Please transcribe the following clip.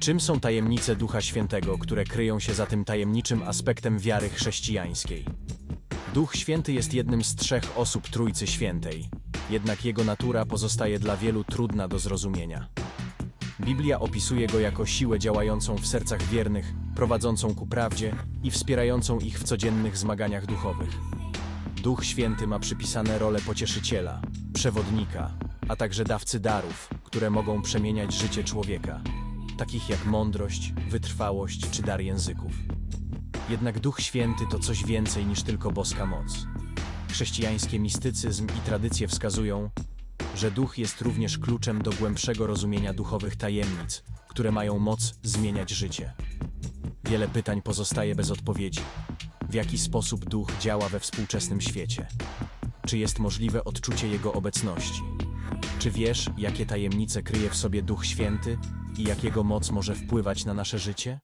Czym są tajemnice Ducha Świętego, które kryją się za tym tajemniczym aspektem wiary chrześcijańskiej? Duch Święty jest jednym z trzech osób Trójcy Świętej, jednak jego natura pozostaje dla wielu trudna do zrozumienia. Biblia opisuje go jako siłę działającą w sercach wiernych, prowadzącą ku prawdzie i wspierającą ich w codziennych zmaganiach duchowych. Duch Święty ma przypisane role pocieszyciela, przewodnika, a także dawcy darów, które mogą przemieniać życie człowieka, takich jak mądrość, wytrwałość czy dar języków. Jednak Duch Święty to coś więcej niż tylko boska moc. Chrześcijańskie mistycyzm i tradycje wskazują, że duch jest również kluczem do głębszego rozumienia duchowych tajemnic, które mają moc zmieniać życie. Wiele pytań pozostaje bez odpowiedzi. W jaki sposób duch działa we współczesnym świecie? Czy jest możliwe odczucie jego obecności? Czy wiesz, jakie tajemnice kryje w sobie Duch Święty i jak jego moc może wpływać na nasze życie?